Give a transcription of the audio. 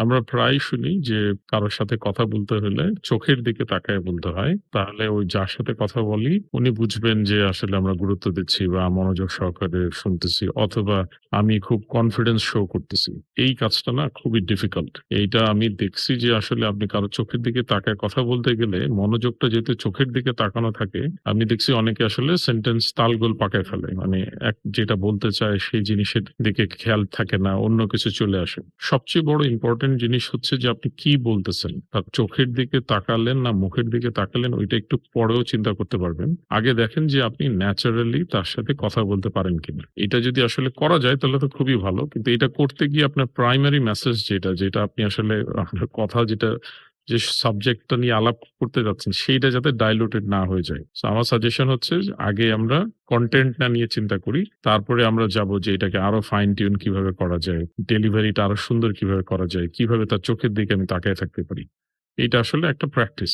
আমরা প্রায় শুনি যে কারও সাথে কথা বলতে হলে চোখের দিকে তাকায় বলতে হয়। তাহলে ওই যার সাথে কথা বলি উনি বুঝবেন যে আসলে আমরা গুরুত্ব দিচ্ছি বা মনোযোগ সহকারে শুনতেছি অথবা আমি খুব কনফিডেন্স শো করতেছি। এই কাজটা না খুবই ডিফিকাল্ট। এইটা আমি দেখছি যে আসলে আপনি কারও চোখের দিকে তাকায় কথা বলতে গেলে মনোযোগটা যেহেতু চোখের দিকে তাকানো থাকে, আমি দেখছি অনেকে আসলে সেন্টেন্স তালগোল পাকায় ফেলে। মানে এক যেটা বলতে চায় সেই জিনিসের দিকে খেয়াল থাকে না, অন্য কিছু চলে আসে। সবচেয়ে বড় ইম্পোর্টেন্ট জিনিস হচ্ছে যে আপনি কি বলতেছেন? তার চোখের দিকে তাকালেন না মুখের দিকে তাকালেন ওইটা একটু পরেও চিন্তা করতে পারবেন। আগে দেখেন যে আপনি ন্যাচারালি তার সাথে কথা বলতে পারেন কিনা। এটা যদি আসলে করা যায় তাহলে তো খুবই ভালো। কিন্তু এটা করতে গিয়ে আপনার প্রাইমারি মেসেজ যেটা, যেটা আপনি আসলে আপনার কথা যেটা যে সাবজেক্টটা নিয়ে আলাপ করতে যাচ্ছেন, সেইটা যাতে ডাইলুটেড না হয়ে যায়। সো আমার সাজেশন হচ্ছে আগে আমরা কন্টেন্ট না নিয়ে চিন্তা করি। তারপরে আমরা যাব যে এটাকে আরও ফাইন টিউন কীভাবে করা যায়। ডেলিভারিটা আরও সুন্দর কীভাবে করা যায়। কীভাবে তার চোখের দিকে আমি তাকায় থাকতে পারি। এটা আসলে একটা প্র্যাকটিস।